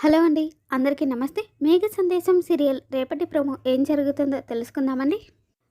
Hello అండి. అందరికీ నమస్తే. మేఘ సందేశం సీరియల్ రేపటి ప్రోమో ఏం జరుగుతుందో తెలుసుకుందామండి.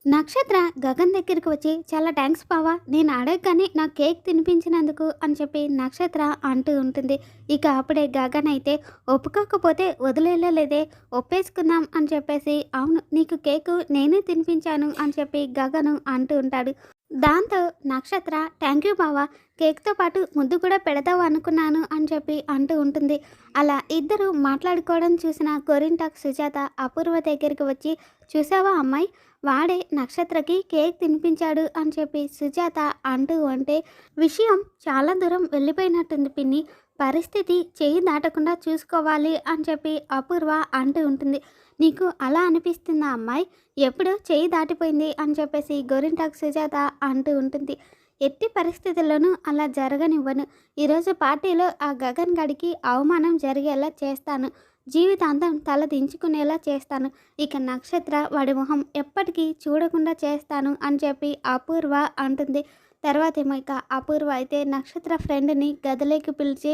నక్షత్ర గగన్ దగ్గరికి వచ్చి చాలా థ్యాంక్స్ బావా. నేను అడగగానే నా కేక్ తినిపించినందుకు అని చెప్పి నక్షత్ర అంటూ ఉంటుంది. ఇక అప్పుడే గగన్ అయితే ఒప్పుకోకపోతే వదిలేయలేదే. ఒప్పేసుకుందాం అని చెప్పేసి అవును నీకు కేకు నేనే తినిపించాను అని చెప్పి గగను అంటూ ఉంటాడు. దాంతో నక్షత్ర థ్యాంక్ యూ బావా కేక్తో పాటు ముద్దు కూడా పెడతావు అనుకున్నాను అని చెప్పి అంటూ ఉంటుంది. అలా ఇద్దరు మాట్లాడుకోవడం చూసిన గోరింటాక్ సుజాత అపూర్వ దగ్గరికి వచ్చి చూసావా అమ్మాయి వాడే నక్షత్రకి కేక్ తినిపించాడు అని చెప్పి సుజాత అంటూ అంటే విషయం చాలా దూరం వెళ్ళిపోయినట్టుంది పిన్ని పరిస్థితి చేయి దాటకుండా చూసుకోవాలి అని చెప్పి అపూర్వ అంటూ ఉంటుంది. నీకు అలా అనిపిస్తుందా అమ్మాయి? ఎప్పుడు చేయి దాటిపోయింది అని చెప్పేసి గోరింటాక్ సుజాత అంటూ ఉంటుంది. ఎట్టి పరిస్థితుల్లోనూ అలా జరగనివ్వను. ఈరోజు పార్టీలో ఆ గగన్ గడికి అవమానం జరిగేలా చేస్తాను. జీవితాంతం తల దించుకునేలా చేస్తాను. ఇక నక్షత్ర వాడి మొహం ఎప్పటికీ చూడకుండా చేస్తాను అని చెప్పి అపూర్వ అంటుంది. తర్వాత ఏమో ఇక అపూర్వ అయితే నక్షత్ర ఫ్రెండ్ని గదిలోకి పిలిచి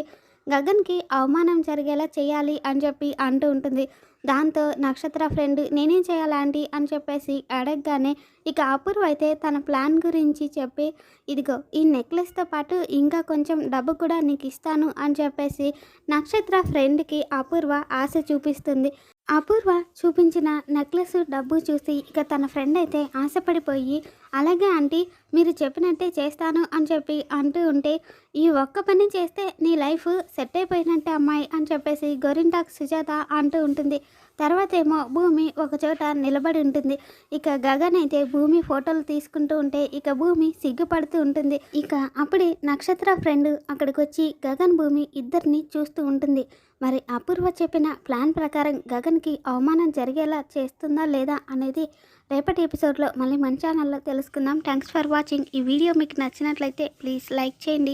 గగన్కి అవమానం జరిగేలా చేయాలి అని చెప్పి అంటూ ఉంటుంది. దాంతో నక్షత్ర ఫ్రెండ్ నేనేం చేయాలంటీ అని చెప్పేసి అడగగానే ఇక అపూర్వ అయితే తన ప్లాన్ గురించి చెప్పి ఇదిగో ఈ నెక్లెస్తో పాటు ఇంకా కొంచెం డబ్బు కూడా నీకు ఇస్తాను అని చెప్పేసి నక్షత్ర ఫ్రెండ్కి అపూర్వ ఆశ చూపిస్తుంది. అపూర్వ చూపించిన నెక్లెస్ డబ్బు చూసి ఇక తన ఫ్రెండ్ అయితే ఆశపడిపోయి అలాగే ఆంటీ మీరు చెప్పినట్టే చేస్తాను అని చెప్పి అంటూ ఉంటే ఈ ఒక్క పని చేస్తే నీ లైఫ్ సెట్ అయిపోయినట్టే అమ్మాయి అని చెప్పేసి గోరింటాక్ సుజాత అంటూ ఉంటుంది. తర్వాత ఏమో భూమి ఒకచోట నిలబడి ఉంటుంది. ఇక గగన్ అయితే భూమి ఫోటోలు తీసుకుంటూ ఉంటే ఇక భూమి సిగ్గుపడుతూ ఉంటుంది. ఇక అప్పుడే నక్షత్ర ఫ్రెండ్ అక్కడికి వచ్చి గగన్ భూమి ఇద్దరిని చూస్తూ ఉంటుంది. మరి అపూర్వ చెప్పిన ప్లాన్ ప్రకారం గగన్కి అవమానం జరిగేలా చేస్తుందా లేదా అనేది రేపటి ఎపిసోడ్లో మళ్ళీ మన ఛానల్లో తెలుసుకుందాం. Thanks for watching. ఈ వీడియో మీకు నచ్చినట్లయితే ప్లీజ్ లైక్ చేయండి.